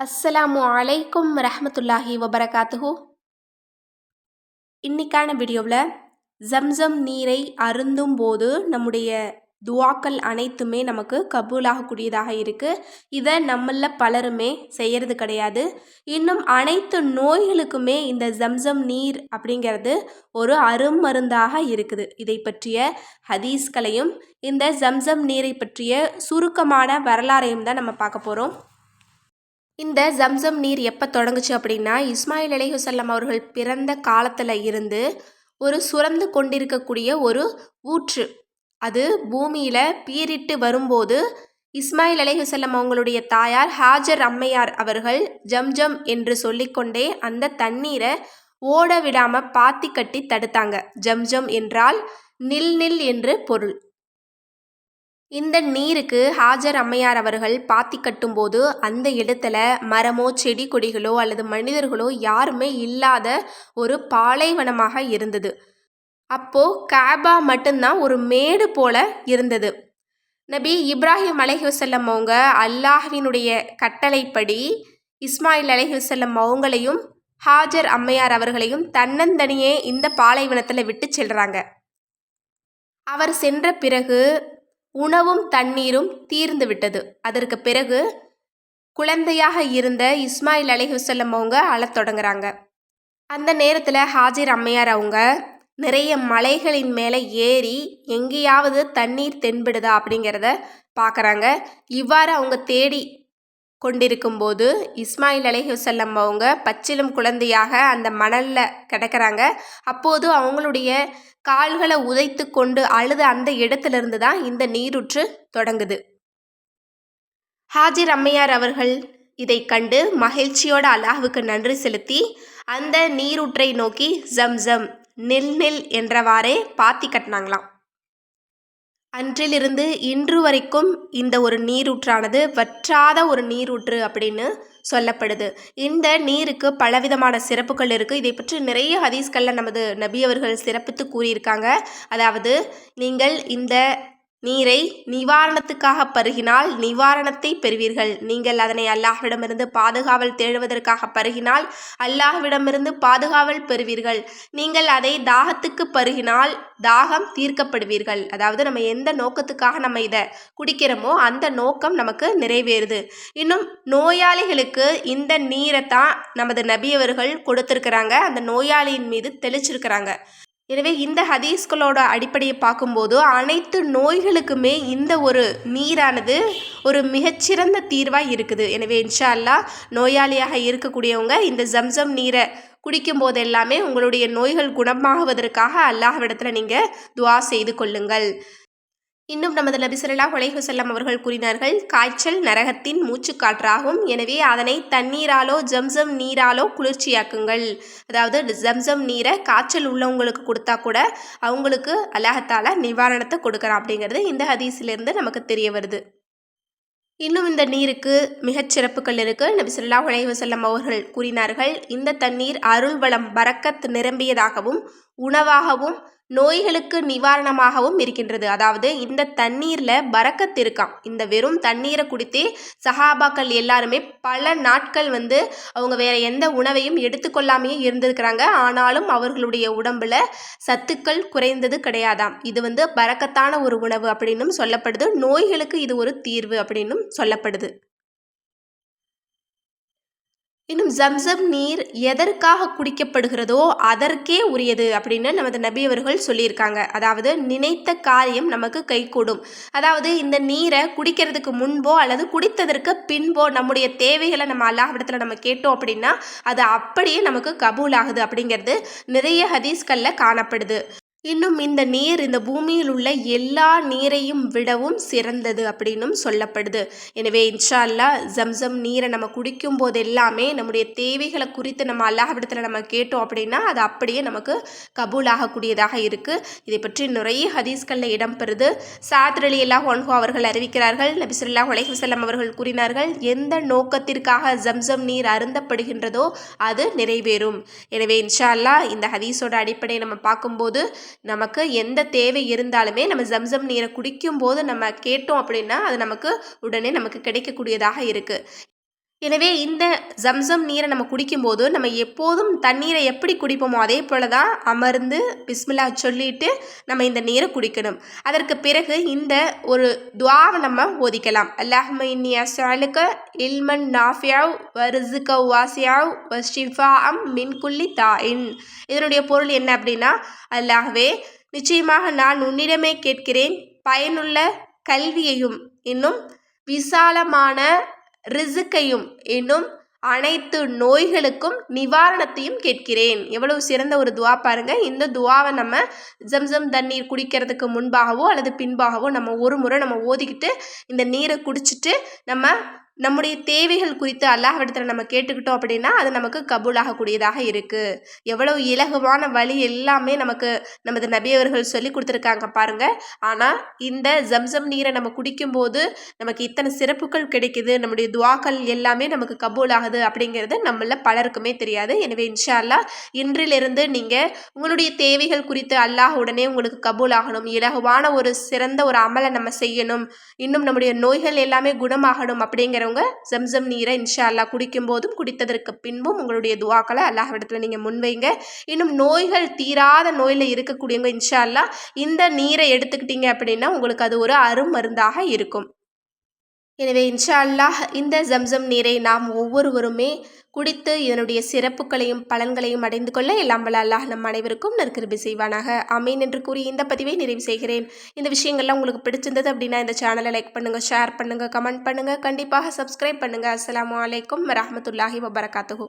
அஸ்ஸலாமு அலைக்கும் ரஹமத்துல்லாஹி வபரகாத்துஹூ. இன்னைக்கான வீடியோவில் ஜம்சம் நீரை அருந்தும் போது நம்முடைய துவாக்கள் அனைத்துமே நமக்கு கபூலாகக்கூடியதாக இருக்குது இதை நம்மள பலருமே செய்கிறது கிடையாது. இன்னும் அனைத்து நோய்களுக்குமே இந்த ஜம்சம் நீர் அப்படிங்கிறது ஒரு அருமருந்தாக இருக்குது. இதை பற்றிய ஹதீஸ்களையும் இந்த ஜம்சம் நீரை பற்றிய சுருக்கமான வரலாறையும் தான் நம்ம பார்க்க போகிறோம் இந்த ஜம்சம் நீர் எப்போ தொடங்குச்சு அப்படின்னா இஸ்மாயில் அலைஹுசல்லம் அவர்கள் பிறந்த காலத்தில் இருந்து ஒரு சுரந்து கொண்டிருக்கக்கூடிய ஒரு ஊற்று. அது பூமியில் பீரிட்டு வரும்போது இஸ்மாயில் அலைஹுசல்லம் அவங்களுடைய தாயார் ஹாஜர் அம்மையார் அவர்கள் ஜம்ஜம் என்று சொல்லிக்கொண்டே அந்த தண்ணீரை ஓட விடாமல் பாத்தி கட்டி தடுத்தாங்க. ஜம்ஜம் என்றால் நில் நில் என்று பொருள். இந்த நீருக்கு ஹாஜர் அம்மையார் அவர்கள் பாத்தி கட்டும்போது அந்த இடத்துல மரமோ செடி கொடிகளோ அல்லது மனிதர்களோ யாருமே இல்லாத ஒரு பாலைவனமாக இருந்தது. அப்போ கேபா மட்டும்தான் ஒரு மேடு போல இருந்தது. நபி இப்ராஹிம் அலைஹுசல்லம் அவங்க அல்லாஹ்வினுடைய கட்டளைப்படி இஸ்மாயில் அலைஹுசல்லம் அவங்களையும் ஹாஜர் அம்மையார் அவர்களையும் தன்னந்தனியே இந்த பாலைவனத்தில் விட்டு செல்றாங்க. அவர் சென்ற பிறகு உணவும் தண்ணீரும் தீர்ந்து விட்டது அதற்கு பிறகு குழந்தையாக இருந்த இஸ்மாயில் அலிஹுசல்லம் அவங்க அழத் தொடங்குறாங்க. அந்த நேரத்தில் ஹாஜிர் அம்மையார் அவங்க நிறைய மலைகளின் மேலே ஏறி எங்கேயாவது தண்ணீர் தென்படுதா அப்படிங்கிறத பார்க்குறாங்க இவ்வாறு அவங்க தேடி கொண்டிருக்கும்போது இஸ்மாயில் அலிஹுசல்லம் அவங்க பச்சிலும் குழந்தையாக அந்த மணலில் கிடக்கிறாங்க. அப்போது அவங்களுடைய கால்களை உதைத்து கொண்டு அழுத அந்த இடத்துலேருந்து தான் இந்த நீருற்று தொடங்குது. ஹாஜிர் அம்மையார் அவர்கள் இதை கண்டு மகிழ்ச்சியோட அல்லாஹுக்கு நன்றி செலுத்தி அந்த நீரூற்றை நோக்கி ஜம் ஜம் நெல் நெல் என்றவாறே பாத்தி கட்டினாங்களாம். அன்றிலிருந்து இன்று வரைக்கும் இந்த ஒரு நீரூற்றானது வற்றாத ஒரு நீரூற்று அப்படின்னு சொல்லப்படுது. இந்த நீருக்கு பலவிதமான சிறப்புகள் இருக்குது இதை பற்றி நிறைய ஹதீஸ்களில் நமது நபி அவர்கள் சிறப்பித்து கூறியிருக்காங்க. அதாவது நீங்கள் இந்த நீரை நிவாரணத்துக்காக பருகினால் நிவாரணத்தை பெறுவீர்கள். நீங்கள் அதனை அல்லாஹ்விடமிருந்து பாதுகாவல் தேடுவதற்காக பருகினால் அல்லாஹ்விடமிருந்து பாதுகாவல் பெறுவீர்கள். நீங்கள் அதை தாகத்துக்கு பருகினால் தாகம் தீர்க்கப்படுவீர்கள். அதாவது நம்ம எந்த நோக்கத்துக்காக நம்ம இதை குடிக்கிறோமோ அந்த நோக்கம் நமக்கு நிறைவேறுது. இன்னும் நோயாளிகளுக்கு இந்த நீரை தான் நமது நபியவர்கள் கொடுத்துருக்குறாங்க. அந்த நோயாளியின் மீது தெளிச்சிருக்கிறாங்க. எனவே இந்த ஹதீஸ்களோட அடிப்படையை பார்க்கும்போது அனைத்து நோய்களுக்குமே இந்த ஒரு நீரானது ஒரு மிகச்சிறந்த தீர்வாக இருக்குது. எனவே இன்ஷா அல்லா நோயாளியாக இருக்கக்கூடியவங்க இந்த ஜம்சம் நீரை குடிக்கும் போது எல்லாமே உங்களுடைய நோய்கள் குணமாகுவதற்காக அல்லாஹ்விடத்தில் நீங்கள் துவா செய்து கொள்ளுங்கள். இன்னும் நமது நபி சொல்லா செல்லம் அவர்கள் கூறினார்கள் காய்ச்சல் நரகத்தின் மூச்சுக்காற்றாகும். எனவே அதனை தண்ணீராலோ ஜம்சம் நீராலோ குளிர்ச்சியாக்குங்கள். அதாவது ஜம்சம் நீரை காய்ச்சல் உள்ளவங்களுக்கு கொடுத்தா கூட அவங்களுக்கு அல்லாஹத்தால நிவாரணத்தை கொடுக்குறான் அப்படிங்கிறது இந்த ஹதீஸிலிருந்து நமக்கு தெரிய வருது. இன்னும் இந்த நீருக்கு மிகச் சிறப்புகள் இருக்குது நபி சொல்லா செல்லம் அவர்கள் கூறினார்கள் இந்த தண்ணீர் அருள்வளம் பறக்கத் நிரம்பியதாகவும் உணவாகவும் நோய்களுக்கு நிவாரணமாகவும் இருக்கின்றது. அதாவது இந்த தண்ணீரில் பறக்கத்து இருக்காம் இந்த வெறும் தண்ணீரை குடித்தே சஹாபாக்கள் எல்லாருமே பல நாட்கள் வந்து அவங்க வேற எந்த உணவையும் எடுத்துக்கொள்ளாமையே இருந்திருக்கிறாங்க. ஆனாலும் அவர்களுடைய உடம்புல சத்துக்கள் குறைந்தது கிடையாதாம். இது வந்து பறக்கத்தான ஒரு உணவு அப்படின்னும் சொல்லப்படுது. நோய்களுக்கு இது ஒரு தீர்வு அப்படின்னும் சொல்லப்படுது. இன்னும் ஜம்சம் நீர் எதற்காக குடிக்கப்படுகிறதோ அதற்கே உரியது அப்படின்னு நமது நபி அவர்கள் சொல்லியிருக்காங்க. அதாவது நினைத்த காரியம் நமக்கு கைகூடும். அதாவது இந்த நீரை குடிக்கிறதுக்கு முன்போ அல்லது குடித்ததற்கு பின்போ நம்முடைய தேவைகளை நம்ம அல்லாஹிடத்தில் நம்ம கேட்டோம் அப்படின்னா அது அப்படியே நமக்கு கபூல் ஆகுது அப்படிங்கிறது நிறைய ஹதீஸ்களில் காணப்படுது. இன்னும் இந்த நீர் இந்த பூமியில் உள்ள எல்லா நீரையும் விடவும் சிறந்தது அப்படின்னும் சொல்லப்படுது. எனவே இன்ஷா அல்லா ஜம்சம் நீரை நம்ம குடிக்கும் போது எல்லாமே நம்முடைய தேவைகளை குறித்து நம்ம அல்லாஹிடத்தில் நம்ம கேட்டோம் அப்படின்னா அது அப்படியே நமக்கு கபூல் ஆகக்கூடியதாக இருக்குது இதை பற்றி நிறைய ஹதீஸ்களில் இடம்பெறுது. சாத் அலி அல்லாஹ் ஒன்ஹோ அவர்கள் அறிவிக்கிறார்கள் நபிசுல்லா உலகம் அவர்கள் கூறினார்கள் எந்த நோக்கத்திற்காக ஜம்சம் நீர் அருந்தப்படுகின்றதோ அது நிறைவேறும். எனவே இன்ஷா அல்லா இந்த ஹதீஸோட அடிப்படையை நம்ம பார்க்கும்போது நமக்கு எந்த தேவை இருந்தாலுமே நம்ம ஜம்சம் நீரை குடிக்கும் போது நம்ம கேட்டோம் அப்படின்னா அது நமக்கு உடனே நமக்கு கிடைக்கக்கூடியதாக இருக்குது எனவே இந்த ஜம்சம் நீரை நம்ம குடிக்கும்போது நம்ம எப்போதும் தண்ணீரை எப்படி குடிப்போமோ அதே போல தான் அமர்ந்து பிஸ்மில்லா சொல்லிட்டு நம்ம இந்த நீரை குடிக்கணும். அதற்கு பிறகு இந்த ஒரு துவாவை நம்ம ஓதிக்கலாம். அல்லாஹ்ம இன்னி அஸ்அலுக இல்மன் நாஃபியாவ் வரிசுக வாசியாவ் வஷிஃபா அம் மின்குல்லி தாயின் இதனுடைய பொருள் என்ன அப்படின்னா அல்லாஹ்வே நிச்சயமாக நான் உன்னிடமே கேட்கிறேன் பயனுள்ள கல்வியையும் இன்னும் விசாலமான ரிசுக்கையும் என்னும் அனைத்து நோய்களுக்கும் நிவாரணத்தையும் கேட்கிறேன். எவ்வளவு சிறந்த ஒரு துவா பாருங்க. இந்த துவாவை நம்ம ஜம்சம் தண்ணீர் குடிக்கிறதுக்கு முன்பாகவோ அல்லது பின்பாகவோ நம்ம ஒரு முறை நம்ம ஓதிக்கிட்டு இந்த நீரை குடிச்சிட்டு நம்ம நம்முடைய தேவைகள் குறித்து அல்லாஹ்விடத்தில் நம்ம கேட்டுக்கிட்டோம் அப்படின்னா அது நமக்கு கபூலாகக்கூடியதாக இருக்குது எவ்வளவு இலகுவான வழி எல்லாமே நமக்கு நமது நபியவர்கள் சொல்லி கொடுத்துருக்காங்க பாருங்க. ஆனால் இந்த ஜம்சம் நீரை நம்ம குடிக்கும்போது நமக்கு இத்தனை சிறப்புகள் கிடைக்குது நம்முடைய துவாக்கள் எல்லாமே நமக்கு கபூலாகுது அப்படிங்கிறது நம்மள பலருக்குமே தெரியாது. எனவே இன்ஷா அல்லா இன்றிலிருந்து நீங்கள் உங்களுடைய தேவைகள் குறித்து அல்லாஹ் உடனே உங்களுக்கு கபூலாகணும். இலகுவான ஒரு சிறந்த ஒரு அமலை நம்ம செய்யணும். இன்னும் நம்முடைய நோய்கள் எல்லாமே குணமாகணும் அப்படிங்கிற இருக்கிறவங்க ஜம்சம் நீரை இன்ஷா அல்லாஹ் குடிக்கும் போதும் குடித்ததற்கு பின்பும் உங்களுடைய துவாக்களை அல்லாஹ்விடத்தில் நீங்கள் முன்வைங்க. இன்னும் நோய்கள் தீராத நோயில் இருக்கக்கூடியவங்க இன்ஷா அல்லாஹ் இந்த நீரை எடுத்துக்கிட்டீங்க அப்படின்னா உங்களுக்கு அது ஒரு அருமருந்தாக இருக்கும். எனவே இன்ஷா அல்லாஹ் இந்த ஜம்சம் நீரை நாம் ஒவ்வொருவருமே குடித்து இதனுடைய சிறப்புகளையும் பலன்களையும் அடைந்து கொள்ள எல்லாம் வல்ல அல்லாஹ் நம் அனைவருக்கும் நற்கிருபி செய்வானாக. அமீன் என்று கூறி இந்த பதிவை நிறைவு செய்கிறேன். இந்த விஷயங்கள்லாம் உங்களுக்கு பிடிச்சிருந்தது அப்படின்னா இந்த சேனலை லைக் பண்ணுங்கள் ஷேர் பண்ணுங்கள் கமெண்ட் பண்ணுங்கள் கண்டிப்பாக சப்ஸ்கிரைப் பண்ணுங்கள் அஸ்லாம் வலைக்கம் வரமத்துல்லாஹி வபரகாத்துஹு.